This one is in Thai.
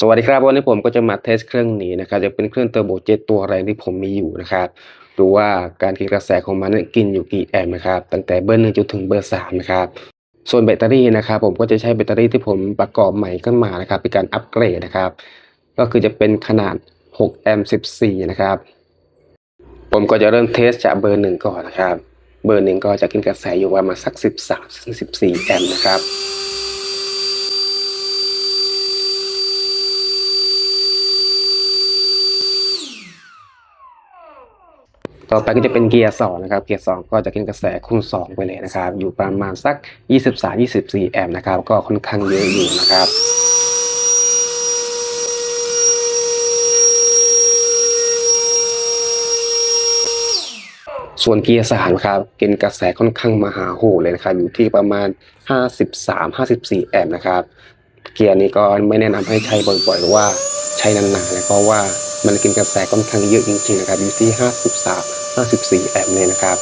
สวัสดีครับวันนี้ผมก็จะมาเทสเครื่องนี้นะครับจะเป็นเครื่องเทอร์โบเจ็ตตัวแรงที่ผมมีอยู่นะครับดูว่าการกินกระแสของมันกินอยู่กี่แอมป์นะครับตั้งแต่เบอร์หนึ่งจนถึงเบอร์สามนะครับส่วนแบตเตอรี่นะครับผมก็จะใช้แบตเตอรี่ที่ผมประกอบใหม่ขึ้นมานะครับเป็นการอัปเกรดนะครับ ก็คือจะเป็นขนาด6แอมป์14 นะครับ ผมก็จะเริ่มเทสจากเบอร์หนึ่งก่อนนะครับ เบอร์หนึ่งก็จะกินกระแสอยู่ประมาณสัก 13ถึง14 แอมป์นะครับ ต่อไปก็จะเป็นเกียร์สองนะครับ เกียร์สองก็จะกินกระแสคูณสองไปเลยนะครับ อยู่ประมาณสัก 23-24 แอมป์นะครับ ก็ค่อนข้างเยอะอยู่นะครับส่วนเกียร์สามครับกินกระแสค่อนข้างมหาโหดเลยนะครับอยู่ที่ประมาณ 53-54 แอมป์นะครับ เกียร์นี้ก็ไม่แนะนำให้ใช้บ่อยๆหรือว่าใช้นานๆนะเพราะว่า มันกินกระแสค่อนข้างเยอะจริงๆนะครับอยู่ที่ 53 54 แอมป์เลยนะครับ